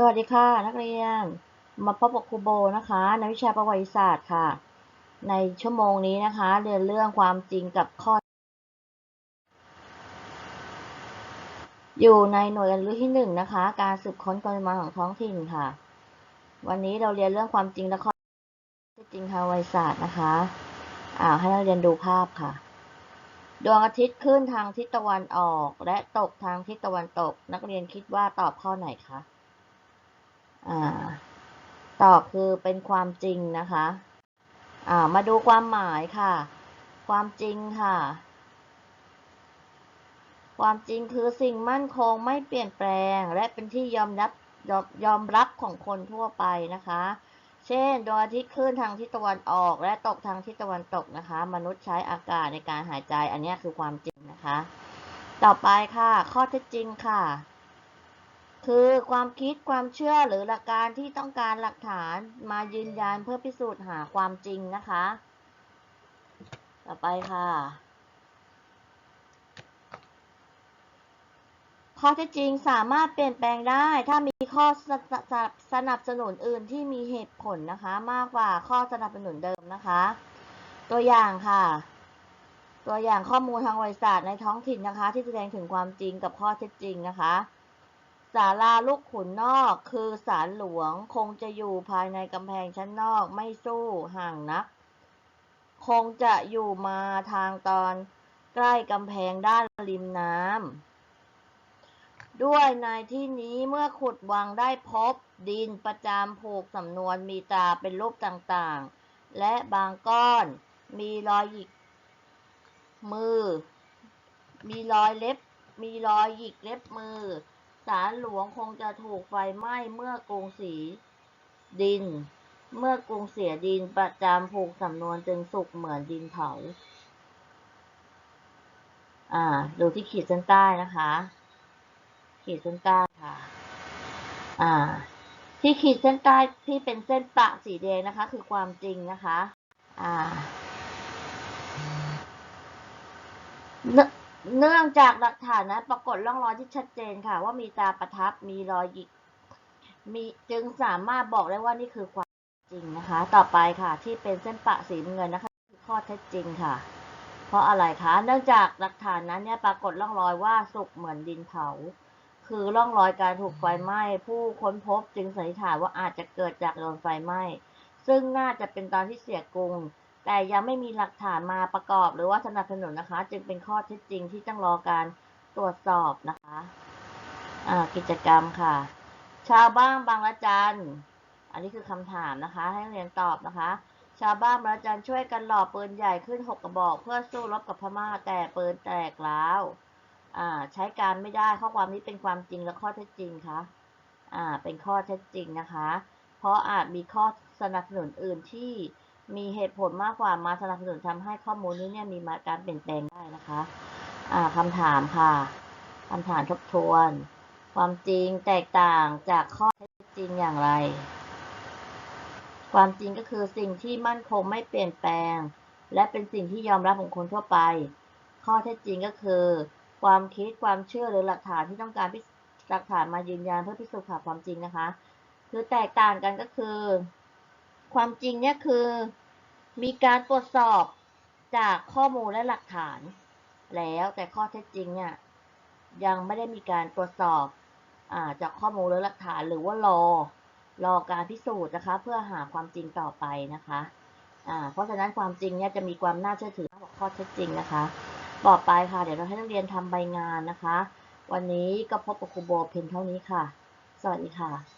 สวัสดีค่ะ นักเรียน มาพบกับครูโบนะคะในวิชาประวัติศาสตร์ค่ะ ในชั่วโมงนี้นะคะ เรียนเรื่องความจริงกับข้อ อยู่ในหน่วยเรียนรู้ที่หนึ่งนะคะ การสืบค้นปริมาณของท้องถิ่นค่ะ วันนี้เราเรียนเรื่องความจริงและข้อเท็จจริงทางประวัติศาสตร์นะคะอ่าให้นักเรียนดูภาพค่ะ ดวงอาทิตย์ขึ้นทางทิศตะวันออก และตกทางทิศตะวันตก นักเรียนคิดว่าตอบข้อไหนคะ อ่าตอบคือเป็นความจริงนะคะอ่ามาดูความหมายค่ะ ความจริงค่ะ ความจริงคือสิ่งมั่นคงไม่เปลี่ยนแปลง และเป็นที่ยอมรับยอมยอมรับของคนทั่วไปนะคะ เช่นดวงอาทิตย์ขึ้นทางทิศตะวันออก และตกทางทิศตะวันตกนะคะ มนุษย์ใช้อากาศในการหายใจ อันนี้คือความจริงนะคะ ต่อไปค่ะ ข้อเท็จจริงค่ะ คือความคิดความเชื่อหรือหลักการที่ต้องการหลักฐานมายืนยันเพื่อพิสูจน์หาความจริงนะคะ ต่อไปค่ะ ข้อเท็จจริงสามารถเปลี่ยนแปลงได้ ถ้ามีข้อสสสนับสนุนอื่นที่มีเหตุผลนะคะ มากกว่าข้อสนับสนุนเดิมนะคะ ตัวอย่างค่ะตัวอย่างข้อมูลทางวิทยาศาสตร์ในท้องถิ่นนะคะ ที่แสดงถึงความจริงกับข้อเท็จจริงนะคะ ศาลาลูกขุนนอกคือศาลหลวงคงจะอยู่ภายในกำแพงชั้นนอกไม่สู้ห่างนัก คงจะอยู่มาทางตอนใกล้กำแพงด้านริมน้ำด้วยในที่นี้เมื่อขุดวังได้พบดินประจำผูกสำนวนมีตาเป็นรูปต่างๆ และบางก้อนมีรอยหยิกมือ มีรอยเล็บ มีรอยหยิกเล็บมือ ศาลหลวงคงจะถูกไฟไหม้เมื่อกรุงศรีดิน เมื่อกรุงเสียดินประจำผูกสำนวนจึงสุกเหมือนดินเผา อ่า ดูที่ขีดเส้นใต้นะคะ ขีดเส้นใต้ค่ะ อ่า ที่ขีดเส้นใต้ที่เป็นเส้นประสีแดงนะคะ คือความจริงนะคะ อ่า เนื่องจากหลักฐานนั้นปรากฏร่องรอยที่ชัดเจนค่ะ ว่ามีตาประทับมีรอยหยิกมีจึงสามารถบอกได้ว่านี่คือความจริงนะคะ ต่อไปค่ะ ที่เป็นเส้นประสีเงินนะคะคือข้อเท็จจริงค่ะ เพราะอะไรคะ เนื่องจากหลักฐานนั้นเนี่ยปรากฏร่องรอยว่าสุกเหมือนดินเผา คือร่องรอยการถูกไฟไหม้ผู้ค้นพบจึงสันนิษฐานว่าอาจจะเกิดจากโดนไฟไหม้ซึ่งน่าจะเป็นตอนที่เสียกรุง แต่ยังไม่มีหลักฐานมาประกอบหรือว่าสนับสนุนนะคะ จึงเป็นข้อเท็จจริงที่ต้องรอการตรวจสอบนะคะกิจกรรมค่ะ ชาวบ้านบางละจันอันนี้คือคำถามนะคะ ให้เรียนตอบนะคะ ชาวบ้านบางละจันช่วยกันหล่อปืนใหญ่ขึ้นหกกระบอก เพื่อสู้รบกับพม่าแต่ปืนแตกร้วใช้การไม่ได้ข้อความนี้เป็นความจริงและข้อเท็จจริงคะอ่าเป็นข้อเท็จจริงนะคะ เพราะอาจมีข้อสนับสนุนอื่นที่ มีเหตุผลมากกว่ามาสนับสนุนทำให้ข้อมูลนี้เนี่ยมีมาการเปลี่ยนแปลงได้นะคะอ่าคำถามค่ะคำถามทบทวน ความจริงแตกต่างจากข้อเท็จจริงอย่างไร ความจริงก็คือสิ่งที่มั่นคงไม่เปลี่ยนแปลง และเป็นสิ่งที่ยอมรับของคนทั่วไป ข้อเท็จจริงก็คือ ความคิดความเชื่อหรือหลักฐานที่ต้องการพิหลักฐานมายืนยันเพื่อพิสูจน์หาความจริงนะคะ คือแตกต่างกันก็คือ ความจริงเนี่ยคือมีการตรวจสอบจากข้อมูลและหลักฐาน แล้วแต่ข้อเท็จจริงเนี่ยยังไม่ได้มีการตรวจสอบอาจากข้อมูลและหลักฐานหรือว่ารอรอการพิสูจน์นะคะ เพื่อหาความจริงต่อไปนะคะเพราะฉะนั้นความจริงเนี่ยจะมีความน่าเชื่อถือมากกว่าข้อเท็จจริงนะคะต่อไปค่ะ เดี๋ยวเราให้นักเรียนทำใบงานนะคะ วันนี้ก็พบกับครูโบเพียงเท่านี้ค่ะ สวัสดีค่ะ